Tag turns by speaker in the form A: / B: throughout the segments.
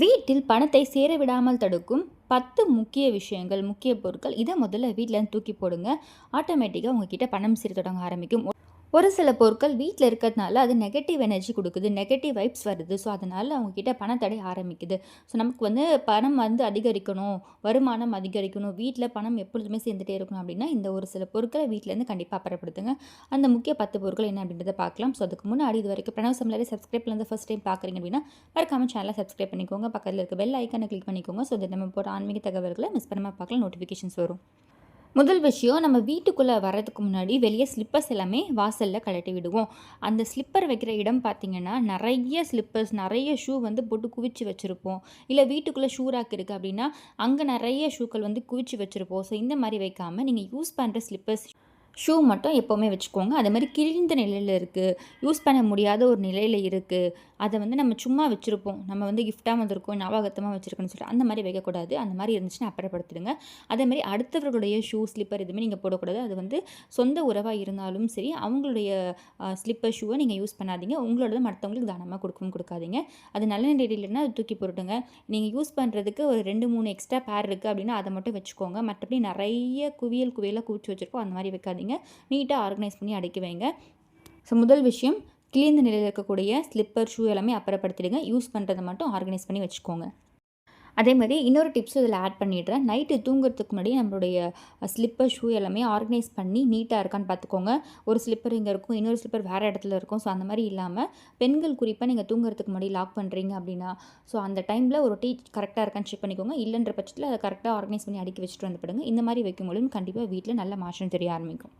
A: வீட்டில் பணத்தை சேர விடாமல் தடுக்கும் பத்து முக்கிய விஷயங்கள் முக்கிய பொருட்கள் இதை முதல்ல வீட்டிலேருந்து தூக்கி போடுங்க. ஆட்டோமேட்டிக்காக உங்ககிட்ட பணம் சீர் தொடங்க ஆரம்பிக்கும். ஒரு சில பொருட்கள் வீட்டில் இருக்கிறதுனால அது நெகட்டிவ் எனர்ஜி கொடுக்குது நெகட்டிவ் வைப்ஸ் வருது. ஸோ அதனால் அவங்கக்கிட்ட பணத்தடை ஆரம்பிக்குது. ஸோ நமக்கு வந்து பணம் வந்து அதிகரிக்கணும் வருமானம் அதிகரிக்கணும் வீட்டில் பணம் எப்பொழுதுமே சேர்ந்துகிட்டே இருக்கணும் அப்படின்னா இந்த ஒரு சில பொருட்களை வீட்டிலேருந்து கண்டிப்பாக அப்புறப்படுத்துங்க. அந்த முக்கிய பத்து பொருட்கள் என்ன அப்படின்றத பார்க்கலாம். ஸோ அதுக்கு முன்னாடி இது வரைக்கும் பிரணவ் சம்லாரி சப்ஸ்கிரைப்லேருந்து ஃபஸ்ட் டைம் பார்க்குறீங்க அப்படின்னா மறக்காம சேனலை சப்ஸ்கிரைப் பண்ணிக்கோங்க. பக்கத்தில் இருக்க பெல் ஐக்கானை கிளிக் பண்ணிக்கோங்க. ஸோ இந்த நம்ம போகிற ஆன்மீக தகவல்களை மிஸ் பண்ணாமல் பார்க்கலாம் நோட்டிஃபிகேஷன்ஸ் வரும். முதல் விஷயம் நம்ம வீட்டுக்குள்ளே வர்றதுக்கு முன்னாடி வெளியே ஸ்லிப்பர்ஸ் எல்லாமே வாசலில் கழட்டி விடுவோம். அந்த ஸ்லிப்பர் வைக்கிற இடம் பார்த்திங்கன்னா நிறைய ஸ்லிப்பர்ஸ் நிறைய ஷூ வந்து போட்டு குவிச்சு வச்சுருப்போம். இல்லை வீட்டுக்குள்ளே ஷூ ராக் இருக்குது அப்படின்னா அங்கே நிறைய ஷூக்கள் வந்து குவிச்சு வச்சுருப்போம். ஸோ இந்த மாதிரி வைக்காமல் நீங்கள் யூஸ் பண்ணுற ஸ்லிப்பர்ஸ் ஷூ மட்டும் எப்போவுமே வச்சுக்கோங்க. அதே மாதிரி கிழிந்த நிலையில் இருக்குது யூஸ் பண்ண முடியாத ஒரு நிலையில் இருக்குது அதை வந்து நம்ம சும்மா வச்சுருப்போம். நம்ம வந்து கிஃப்டாக வந்திருக்கோம் ஞாபகத்தமாக வச்சுருக்கோன்னு சொல்லிட்டு அந்த மாதிரி வைக்கக்கூடாது. அந்த மாதிரி இருந்துச்சுன்னா அப்புறப்படுத்திடுங்க. அதே மாதிரி அடுத்தவர்களுடைய ஷூ ஸ்லிப்பர் எதுவுமே நீங்கள் போடக்கூடாது. அது வந்து சொந்த உறவாக இருந்தாலும் சரி அவங்களுடைய ஸ்லிப்பர் ஷூவை நீங்கள் யூஸ் பண்ணாதீங்க. உங்களோட மற்றவங்களுக்கு தானமாக கொடுக்கவும் கொடுக்காதீங்க. அது நல்ல நிலையில் இல்லைன்னா அது தூக்கி போட்டுடுங்க. நீங்கள் யூஸ் பண்ணுறதுக்கு ஒரு ரெண்டு மூணு எக்ஸ்ட்ரா பேர் இருக்குது அப்படின்னா அதை மட்டும் வச்சுக்கோங்க. மற்றபடி நிறைய குவியல் குவியலாக கூச்சி வச்சுருக்கோம். அந்த மாதிரி வைக்காதீங்க. நீட்டாக ஆர்கனைஸ் பண்ணி அடக்கி வைங்க. ஸோ முதல் விஷயம் கிழிந்த நிலையில் இருக்கக்கூடிய ஸ்லிப்பர் ஷூ எல்லாமே அப்புறப்படுத்திடுங்க. யூஸ் பண்ணுறதை மட்டும் ஆர்கனைஸ் பண்ணி வச்சுக்கோங்க. அதே மாதிரி இன்னொரு டிப்ஸ் இதில் ஆட் பண்ணிடுறேன். நைட்டு தூங்குறதுக்கு முன்னாடி நம்மளுடைய ஸ்லிப்பர் ஷூ எல்லாமே ஆர்கனைஸ் பண்ணி நீட்டாக இருக்கான்னு பார்த்துக்கோங்க. ஒரு ஸ்லிப்பர் இங்கே இருக்கும் இன்னொரு ஸ்லிப்பர் வேறு இடத்துல இருக்கும். ஸோ அந்த மாதிரி இல்லாமல் பெண்கள் குறிப்பாக நீங்கள் தூங்குறதுக்கு முன்னாடி லாக் பண்ணுறீங்க அப்படின்னா ஸோ அந்த டைமில் ஒரு டீ கரெக்டாக இருக்கான்னு செக் பண்ணிக்கோங்க. இல்லைன்ற பட்சத்தில் அதை கரெக்டாக ஆர்கனைஸ் பண்ணி அடுக்கி வச்சுட்டு வந்துப்படுங்க இந்த மாதிரி வைக்கும்போது கண்டிப்பாக வீட்டில் நல்ல மாற்றம் தெரிய ஆரம்பிக்கும்.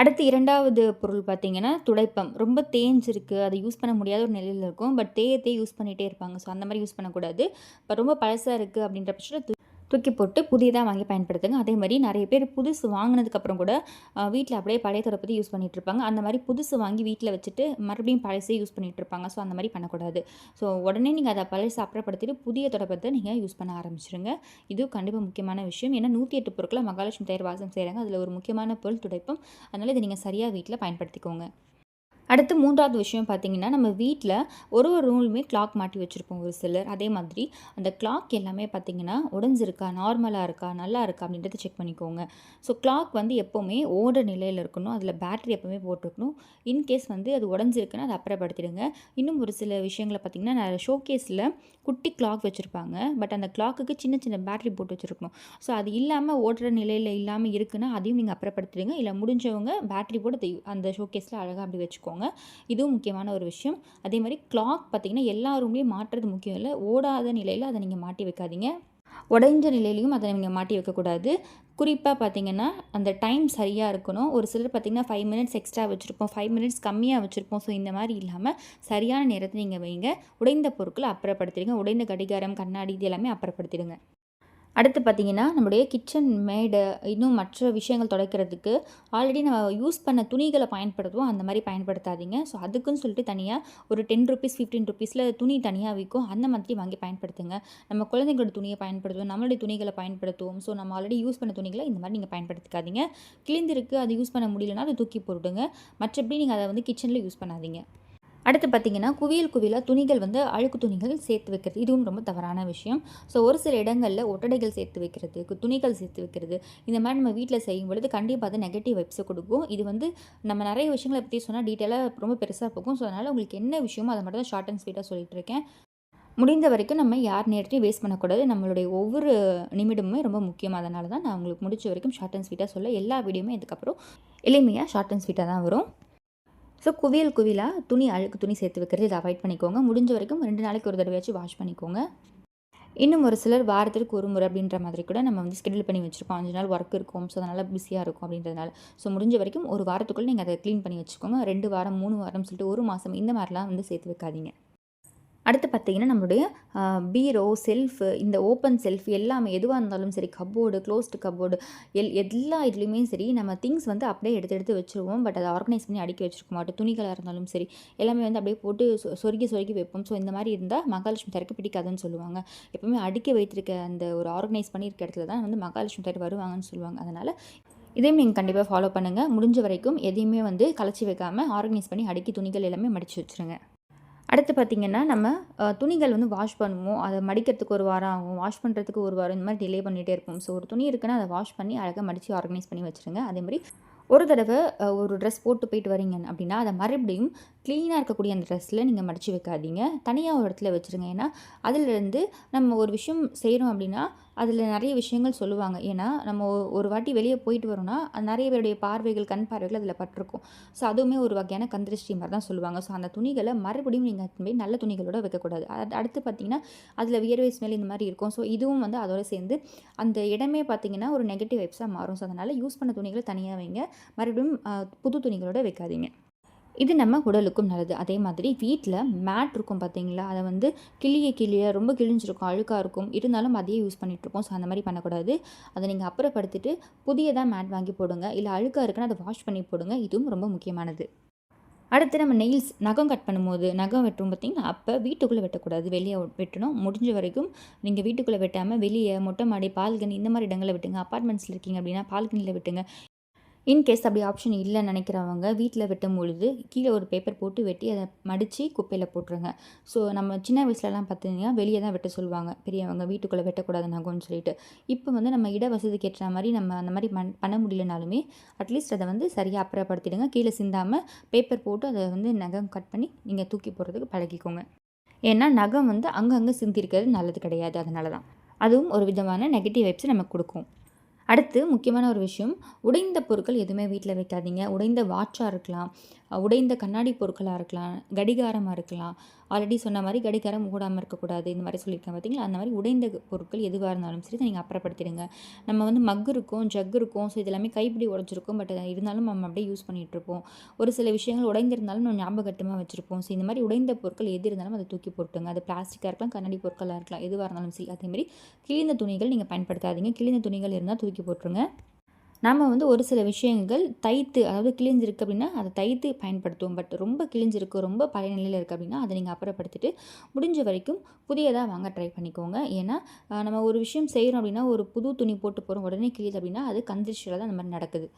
A: அடுத்து இரண்டாவது பொருள் பார்த்திங்கன்னா துடைப்பம். ரொம்ப தேஞ்சிருக்கு அதை யூஸ் பண்ண முடியாத ஒரு நிலையில் இருக்கும். பட் தேய யூஸ் பண்ணிகிட்டே இருப்பாங்க. ஸோ அந்த மாதிரி யூஸ் பண்ணக்கூடாது. இப்போ ரொம்ப பழசாக இருக்குது அப்படின்ற பட்சத்தில் தூக்கி போட்டு புதியதாக வாங்கி பயன்படுத்துங்க. அதே மாதிரி நிறைய பேர் புதுசு வாங்கினதுக்கப்புறம் கூட வீட்டில் அப்படியே பழைய தொடப்பத்தை யூஸ் பண்ணிகிட்டு இருப்பாங்க. அந்த மாதிரி புதுசு வாங்கி வீட்டில் வச்சுட்டு மறுபடியும் பழசே யூஸ் பண்ணிகிட்டு இருப்பாங்க. ஸோ அந்த மாதிரி பண்ணக்கூடாது. ஸோ உடனே நீங்கள் அதை பழசு அப்புறப்படுத்திட்டு புதிய தொடப்பத்தை நீங்கள் யூஸ் பண்ண ஆரம்பிச்சிருங்க. இது கண்டிப்பாக முக்கியமான விஷயம். ஏன்னா நூற்றி எட்டு பொருட்களை மகாலட்சுமி தயார் வாசம் செய்கிறாங்க அதில் ஒரு முக்கியமான பொருள் துடைப்பும். அதனால் இதை நீங்கள் சரியாக வீட்டில் பயன்படுத்திக்கோங்க. அடுத்து மூன்றாவது விஷயம் பார்த்தீங்கன்னா நம்ம வீட்டில் ஒரு ஒரு ரூமுமே கிளாக் மாட்டி வச்சுருப்போம் ஒரு சிலர். அதே மாதிரி அந்த கிளாக் எல்லாமே பார்த்தீங்கன்னா உடஞ்சிருக்கா நார்மலாக இருக்கா நல்லா இருக்கா அப்படின்றத செக் பண்ணிக்கோங்க. ஸோ கிளாக் வந்து எப்போவுமே ஓட நிலையில் இருக்கணும். அதில் பேட்டரி எப்போவுமே போட்டிருக்கணும். இன்கேஸ் வந்து அது உடஞ்சிருக்குன்னா அதை அப்புறப்படுத்திடுங்க. இன்னும் ஒரு சில விஷயங்களை பார்த்திங்கன்னா நான் ஷோகேஸில் குட்டி கிளாக் வச்சுருப்பாங்க. பட் அந்த கிளாக்குக்கு சின்ன சின்ன பேட்டரி போட்டு வச்சுருக்கணும். ஸோ அது இல்லாமல் ஓடுற நிலையில் இல்லாமல் இருக்குன்னா அதையும் நீங்கள் அப்புறப்படுத்திடுங்க. இல்லை முடிஞ்சவங்க பேட்டரி போட்டு அந்த ஷோகேஸில் அழகாக அப்படி வச்சுக்கோங்க. வச்சுக்கோங்க இதுவும் முக்கியமான ஒரு விஷயம். அதே மாதிரி கிளாக் பார்த்திங்கன்னா எல்லா ரூம்லேயும் மாட்டுறது முக்கியம் இல்லை. ஓடாத நிலையில் அதை நீங்கள் மாட்டி வைக்காதீங்க. உடைஞ்ச நிலையிலையும் அதை நீங்கள் மாட்டி வைக்கக்கூடாது. குறிப்பாக பார்த்தீங்கன்னா அந்த டைம் சரியாக இருக்கணும். ஒரு சிலர் பார்த்திங்கன்னா ஃபைவ் மினிட்ஸ் எக்ஸ்ட்ரா வச்சுருப்போம். ஃபைவ் மினிட்ஸ் கம்மியாக வச்சுருப்போம். ஸோ இந்த மாதிரி இல்லாமல் சரியான நேரத்தை நீங்கள் வைங்க. உடைந்த பொருட்களை அப்புறப்படுத்திடுங்க. உடைந்த கடிகாரம் கண்ணாடி இது எல்லாமே அப்புறப்படுத்திடுங்க. அடுத்து பார்த்திங்கன்னா நம்முடைய கிச்சன் மேடு இன்னும் மற்ற விஷயங்கள் துடைக்கிறதுக்கு ஆல்ரெடி நம்ம யூஸ் பண்ண துணிகளை பயன்படுத்துவோம். அந்த மாதிரி பயன்படுத்தாதீங்க. ஸோ அதுக்குன்னு சொல்லிட்டு தனியாக ஒரு டென் ருபீஸ் ஃபிஃப்டீன் ருபீஸில் துணி தனியாக விற்கும் அந்த மாதிரி வாங்கி பயன்படுத்துங்க. நம்ம குழந்தைங்களோட துணியை பயன்படுத்துவோம். நம்மளுடைய துணிகளை பயன்படுத்துவோம். ஸோ நம்ம ஆல்ரெடி யூஸ் பண்ண துணிகளை இந்த மாதிரி நீங்கள் பயன்படுத்திக்காதீங்க. கிழிந்திருக்கு அது யூஸ் பண்ண முடியலன்னா அதை தூக்கி போட்டுடுங்க. மற்றபடி நீங்கள் அதை வந்து கிச்சனில் யூஸ் பண்ணாதீங்க. அடுத்து பார்த்திங்கன்னா குவியல் குவியலாக துணிகள் வந்து அழுக்கு துணிகள் சேர்த்து வைக்கிறது. இதுவும் ரொம்ப தவறான விஷயம். ஸோ ஒரு சில இடங்களில் ஒட்டடைகள் சேர்த்து வைக்கிறது துணிகள் சேர்த்து வைக்கிறது. இந்த மாதிரி நம்ம வீட்டில் செய்யும் பொழுது கண்டிப்பாக அது நெகட்டிவ் வைப்ஸை கொடுக்கும். இது வந்து நம்ம நிறைய விஷயங்களை பற்றி சொன்னால் டீட்டெயிலாக ரொம்ப பெருசாக போகும். ஸோ அதனால் உங்களுக்கு என்ன விஷயமோ அதை மட்டும் தான் ஷார்ட் அண்ட் ஸ்வீட்டாக சொல்லிட்டு இருக்கேன். முடிந்த வரைக்கும் நம்ம யார் நேரத்தையும் வேஸ்ட் பண்ணக்கூடாது. நம்மளுடைய ஒவ்வொரு நிமிடமுமே ரொம்ப முக்கியம். அதனால தான் நான் உங்களுக்கு முடிச்ச வரைக்கும் ஷார்ட் அண்ட் ஸ்வீட்டாக சொல்ல. எல்லா வீடியோமே இதுக்கப்புறம் எளிமையாக ஷார்ட் அண்ட் ஸ்வீட்டாக தான் வரும். ஸோ குவியல் குவியலாக துணி அழுக்கு துணி சேர்த்து வைக்கிறது இதை அவாய்ட் பண்ணிக்கோங்க. முடிஞ்ச வரைக்கும் ரெண்டு நாளைக்கு ஒரு தடவையாச்சும் வாஷ் பண்ணிக்கோங்க. இன்னும் ஒரு சிலர் வாரத்திற்கு ஒரு முறை அப்படின்ற மாதிரி கூட நம்ம வந்து ஸ்கெடியூல் பண்ணி வச்சுருப்போம் அஞ்சு நாள் ஒர்க் இருக்கும். ஸோ அதனால் பிஸியாக இருக்கும் அப்படின்றதுனால. ஸோ முடிஞ்ச வரைக்கும் ஒரு வாரத்துக்குள்ளே நீங்கள் அதை க்ளீன் பண்ணி வச்சுக்கோங்க. ரெண்டு வாரம் மூணு வாரம் சொல்லிட்டு ஒரு மாதம் இந்த மாதிரிலாம் வந்து சேர்த்து வைக்காதீங்க. அடுத்து பார்த்திங்கன்னா நம்மளுடைய பீரோ செல்ஃபு இந்த ஓப்பன் செல்ஃப் எல்லாமே எதுவாக இருந்தாலும் சரி கப்போர்டு க்ளோஸ்டு கப்போர்டு எல் எல்லா இதுலேயுமே சரி நம்ம திங்ஸ் வந்து அப்படியே எடுத்து எடுத்து வச்சுருவோம். பட் அதை ஆர்கனைஸ் பண்ணி அடுக்கி வச்சுருக்க மாட்டோம். துணிகளாக இருந்தாலும் சரி எல்லாமே வந்து அப்படியே போட்டு சொருகி சொருகி வைப்போம். ஸோ இந்த மாதிரி இருந்தால் மகாலட்சுமி தரைக்கு பிடிக்காதுன்னு சொல்லுவாங்க. எப்பவுமே அடுக்கி வைத்திருக்க அந்த ஒரு ஆர்கனைஸ் பண்ணியிருக்க இடத்துல தான் வந்து மகாலட்சுமி தரை வருவாங்கன்னு சொல்லுவாங்க. அதனால் இதையும் நீங்கள் கண்டிப்பாக ஃபாலோ பண்ணுங்கள் முடிஞ்ச வரைக்கும் எதையுமே வந்து கலைச்சி வைக்காமல் ஆர்கனைஸ் பண்ணி அடுக்கி துணிகள் எல்லாமே மடித்து வச்சுருங்க. அடுத்து பார்த்திங்கன்னா நம்ம துணிகள் வந்து வாஷ் பண்ணுவோம். அதை மடிக்கிறதுக்கு ஒரு வாரம் ஆகும். வாஷ் பண்ணுறதுக்கு ஒரு வாரம். இந்த மாதிரி டிலே பண்ணிகிட்டே இருப்போம். ஸோ ஒரு துணி இருக்குன்னா அதை வாஷ் பண்ணி அழகாக மடித்து ஆர்கனைஸ் பண்ணி வச்சுருங்க. அதே மாதிரி ஒரு தடவை ஒரு ட்ரெஸ் போட்டு போயிட்டு வரீங்க அப்படின்னா அதை மறுபடியும் க்ளீனாக இருக்கக்கூடிய அந்த ட்ரெஸ்ஸில் நீங்கள் மடித்து வைக்காதீங்க. தனியாக ஒரு இடத்துல வச்சுருங்க. ஏன்னா அதிலிருந்து நம்ம ஒரு விஷயம் செய்கிறோம் அப்படின்னா அதில் நிறைய விஷயங்கள் சொல்லுவாங்க. ஏன்னா நம்ம ஒரு வாட்டி வெளியே போயிட்டு வரோம்னா அது நிறைய பேருடைய பார்வைகள் கண் பார்வைகள் அதில் பட்டிருக்கும். ஸோ அதுவுமே ஒரு வகையான கந்திருஷ்டி மாதிரி தான் சொல்லுவாங்க. ஸோ அந்த துணிகளை மறுபடியும் நீங்கள் போய் நல்ல துணிகளோட வைக்கக்கூடாது. அடுத்து பார்த்தீங்கன்னா அதில் வியர்வை ஸ்மெல் இந்த மாதிரி இருக்கும். ஸோ இதுவும் வந்து அதோட சேர்ந்து அந்த இடமே பார்த்தீங்கன்னா ஒரு நெகட்டிவ் வைப்ஸாக மாறும். ஸோ அதனால் யூஸ் பண்ண துணிகளை தனியாக வைங்க. மறுபடியும் புது துணிகளோட வைக்காதீங்க. இது நம்ம உடலுக்கும் நல்லது. அதே மாதிரி வீட்டில் மேட் இருக்கும் பார்த்தீங்களா அதை வந்து கிளிய கிளிய ரொம்ப கிழிஞ்சிருக்கும் அழுக்காக இருக்கும். இருந்தாலும் அதையே யூஸ் பண்ணிகிட்ருக்கோம் ஸோ அந்த மாதிரி பண்ணக்கூடாது. அதை நீங்கள் அப்புறப்படுத்திட்டு புதியதாக மேட் வாங்கி போடுங்க. இல்லை அழுக்காக இருக்குன்னா அதை வாஷ் பண்ணி போடுங்க. இதுவும் ரொம்ப முக்கியமானது. அடுத்து நம்ம நெயில்ஸ் நகம் கட் பண்ணும்போது நகம் வெட்டும் பார்த்தீங்கன்னா அப்போ வீட்டுக்குள்ளே வெட்டக்கூடாது. வெளியே வெட்டணும். முடிஞ்ச வரைக்கும் நீங்கள் வீட்டுக்குள்ளே வெட்டாமல் வெளியே மொட்டை மாடி பால்கனி இந்த மாதிரி இடங்களில் வெட்டுங்க. அப்பார்ட்மெண்ட்ஸில் இருக்கீங்க அப்படின்னா பால்கனியில் வெட்டுங்க. இன்கேஸ் அப்படி ஆப்ஷன் இல்லைன்னு நினைக்கிறவங்க வீட்டில் வெட்டும் பொழுது கீழே ஒரு பேப்பர் போட்டு வெட்டி அதை மடித்து குப்பையில் போட்டுருங்க. ஸோ நம்ம சின்ன வயசுலலாம் பார்த்தீங்கன்னா வெளியே தான் வெட்ட சொல்லுவாங்க. பெரியவங்க வீட்டுக்குள்ளே வெட்டக்கூடாது நகம்னு சொல்லிட்டு. இப்போ வந்து நம்ம இட வசதிக்கு ஏற்ற மாதிரி நம்ம அந்த மாதிரி மண் பண்ண முடியலனாலுமே அட்லீஸ்ட் அதை வந்து சரியாக அப்புறப்படுத்திடுங்க. கீழே சிந்தாமல் பேப்பர் போட்டு அதை வந்து நகம் கட் பண்ணி நீங்கள் தூக்கி போடுறதுக்கு பழகிக்கோங்க. ஏன்னா நகம் வந்து அங்கங்கே சிந்திருக்கிறது நல்லது கிடையாது. அதனால தான் அதுவும் ஒரு விதமான நெகட்டிவ் வைப்ஸ் நமக்கு கொடுக்கும். அடுத்து முக்கியமான ஒரு விஷயம் உடைந்த பொருட்கள் எதுவுமே வீட்டில் வைக்காதீங்க. உடைந்த வாட்சாக இருக்கலாம். உடைந்த கண்ணாடி பொருட்களாக இருக்கலாம் கடிகாரமாக இருக்கலாம். ஆல்ரெடி சொன்ன மாதிரி கடிகாரம் மூடாமல் இருக்கக்கூடாது இந்த மாதிரி சொல்லியிருக்கேன் பார்த்தீங்களா அந்த மாதிரி உடைந்த பொருட்கள் எதுவாக இருந்தாலும் சரி நீங்கள் அப்புறப்படுத்திடுங்க. நம்ம வந்து மக் இருக்கும் ஜக் இருக்கும் ஸோ இது எல்லாமே கைப்பிடி உடஞ்சிருக்கும் பட் இருந்தாலும் நம்ம அப்படியே யூஸ் பண்ணிகிட்டு இருப்போம் ஒரு சில விஷயங்கள் உடைந்திருந்தாலும் நம்ம ஞாபகத்தமாக வச்சுருப்போம். ஸோ இந்த மாதிரி உடைந்த பொருட்கள் எது இருந்தாலும் அதை தூக்கி போட்டுங்க அது பிளாஸ்டிக்காக இருக்கலாம் கண்ணாடி பொருட்களாக இருக்கலாம் எதுவாக இருந்தாலும் சரி. அதேமாதிரி கிழிந்த துணிகள் நீங்கள் பயன்படுத்தாதீங்க. கிழிந்த துணிகள் இருந்தால் தூக்கி போட்டுருங்க. நாம் வந்து ஒரு சில விஷயங்கள் தைத்து அதாவது கிழிஞ்சிருக்கு அப்படின்னா அதை தைத்து பயன்படுத்துவோம். பட் ரொம்ப கிழிஞ்சிருக்கு ரொம்ப பழைய நிலையில் இருக்குது அப்படின்னா அதை நீங்கள் அப்புறப்படுத்திட்டு முடிஞ்ச வரைக்கும் புதியதாக வாங்க ட்ரை பண்ணிக்கோங்க. ஏன்னா நம்ம ஒரு விஷயம் செய்கிறோம் அப்படின்னா ஒரு புது துணி போட்டு போகிறோம் உடனே கிழியுது அப்படின்னா அது கந்திருஷ்டியில் தான் அந்த மாதிரி நடக்குது.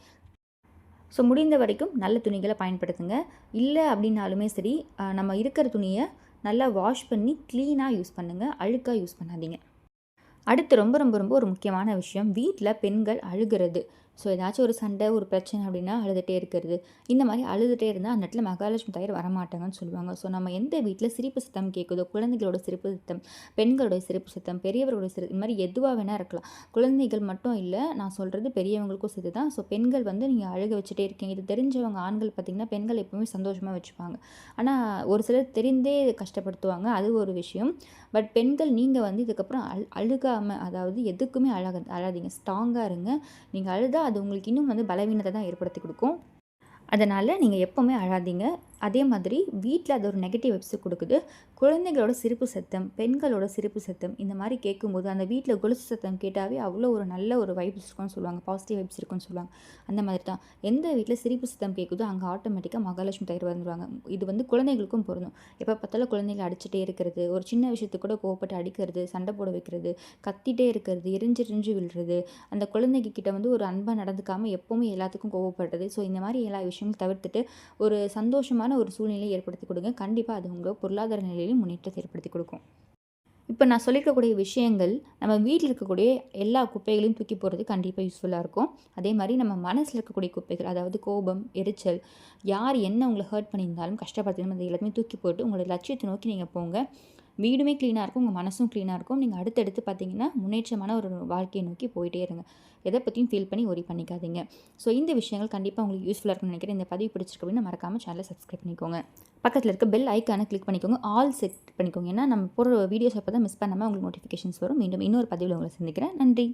A: ஸோ முடிந்த வரைக்கும் நல்ல துணிகளை பயன்படுத்துங்க. இல்லை அப்படின்னாலுமே சரி நம்ம இருக்கிற துணியை நல்லா வாஷ் பண்ணி க்ளீனாக யூஸ் பண்ணுங்கள் அழுக்காக யூஸ் பண்ணாதீங்க. அடுத்து ரொம்ப ரொம்ப ரொம்ப ஒரு முக்கியமான விஷயம் வீட்டில் பெண்கள் அழுகிறது. ஸோ ஏதாச்சும் ஒரு சண்டை ஒரு பிரச்சனை அப்படின்னா அழுதுகிட்டே இருக்கிறது. இந்த மாதிரி அழுதுகிட்டே இருந்தால் அந்த இடத்துல மகாலட்சுமி தயார் வரமாட்டாங்கன்னு சொல்லுவாங்க. ஸோ நம்ம எந்த வீட்டில் சிரிப்பு சத்தம் கேட்குதோ குழந்தைகளோட சிரிப்பு சத்தம் பெண்களோட சிரிப்பு சத்தம் பெரியவர்களோட சிரி இந்த மாதிரி எதுவாக வேணால் இருக்கலாம். குழந்தைகள் மட்டும் இல்லை நான் சொல்கிறது பெரியவங்களுக்கும் சேர்த்து தான் ஸோ பெண்கள் வந்து நீங்கள் அழுக வச்சுட்டே இருக்கீங்க. இது தெரிஞ்சவங்க ஆண்கள் பார்த்திங்கன்னா பெண்கள் எப்பவுமே சந்தோஷமாக வச்சுப்பாங்க. ஆனால் ஒரு சிலர் தெரிந்தே கஷ்டப்படுத்துவாங்க. அது ஒரு விஷயம். பட் பெண்கள் நீங்கள் வந்து இதுக்கப்புறம் அழு அழுகாமல் அதாவது எதுக்குமே அழக அழாதீங்க. ஸ்ட்ராங்காக இருங்க. நீங்கள் அழுதா அது உங்களுக்கு இன்னும் வந்து பலவீனத்தை தான் ஏற்படுத்தி கொடுக்கும். அதனால் நீங்கள் எப்போவுமே அழாதீங்க. அதே மாதிரி வீட்டில் அது ஒரு நெகட்டிவ் வெப்ஸ் கொடுக்குது. குழந்தைகளோட சிரிப்பு சத்தம் பெண்களோட சிரிப்பு சத்தம் இந்த மாதிரி கேட்கும்போது அந்த வீட்டில் கொலுசு சத்தம் கேட்டாவே அவ்வளோ ஒரு நல்ல ஒரு வைப்ஸ் இருக்கும்னு சொல்லுவாங்க. பாசிட்டிவ் வைப்ஸ் இருக்கும்னு சொல்லுவாங்க. அந்த மாதிரி தான். எந்த வீட்டில் சிரிப்பு சத்தம் கேட்குதோ அங்கே ஆட்டோமேட்டிக்காக மகாலட்சுமி தயிர் வந்துடுவாங்க இது வந்து குழந்தைகளுக்கும் பொருந்தும். எப்போ பார்த்தாலும் குழந்தைகளை அடிச்சுட்டே இருக்கிறது ஒரு சின்ன விஷயத்துக்கு கூட கோவப்பட்டு அடிக்கிறது சண்டை போட வைக்கிறது கத்திட்டே இருக்கிறது எரிஞ்சு எரிஞ்சு விழுறது அந்த குழந்தைங்க கிட்ட வந்து ஒரு அன்பாக நடந்துக்காமல் எப்போவுமே எல்லாத்துக்கும் கோவப்படுறது. ஸோ இந்த மாதிரி எல்லா விஷயங்களும் தவிர்த்துட்டு ஒரு சந்தோஷமாக சாதகமான ஒரு சூழ்நிலையை ஏற்படுத்தி கொடுங்க. கண்டிப்பாக அது உங்கள் பொருளாதார நிலையிலும் முன்னேற்றத்தை ஏற்படுத்தி கொடுக்கும். இப்போ நான் சொல்லியிருக்கக்கூடிய விஷயங்கள் நம்ம வீட்டில் இருக்கக்கூடிய எல்லா குப்பைகளையும் தூக்கி போகிறது கண்டிப்பாக யூஸ்ஃபுல்லாக இருக்கும். அதே மாதிரி நம்ம மனசில் இருக்கக்கூடிய குப்பைகள் அதாவது கோபம் எரிச்சல் யார் என்ன உங்களை ஹர்ட் பண்ணியிருந்தாலும் கஷ்டப்படுத்தினாலும் அதை எல்லாத்தையுமே தூக்கி போட்டு உங்களோட லட்சியத்தை நோக்கி நீங்கள் போங்க. வீடுமே க்ளீனாக இருக்கும் உங்கள் மனசும் க்ளீனாக இருக்கும். நீங்கள் அடுத்தடுத்து பார்த்தீங்கன்னா முன்னேற்றமான ஒரு வாழ்க்கையை நோக்கி போயிட்டே இருங்க. எதை பற்றியும் ஃபீல் பண்ணி ஒரி பண்ணிக்காதீங்க. ஸோ இந்த விஷயங்கள் கண்டிப்பாக உங்களுக்கு யூஸ்ஃபுல்லாக இருக்கும்னு நினைக்கிறேன். இந்த பதிவு பிடிச்சிருக்கு அப்படின்னா மறக்காமல் சேனலை சப்ஸ்கிரைப் பண்ணிக்கோங்க. பக்கத்தில் இருக்க பெல் ஐக்கானை கிளிக் பண்ணிக்கோங்க. ஆல் செட் பண்ணிக்கோங்க. ஏன்னா நம்ம போடுற வீடியோஸ் அப்போ தான் மிஸ் பண்ணாமல் உங்களுக்கு நோட்டிஃபிகேஷன்ஸ் வரும். மீண்டும் இன்னொரு பதிவில் உங்களை சந்திக்கிறேன். நன்றி.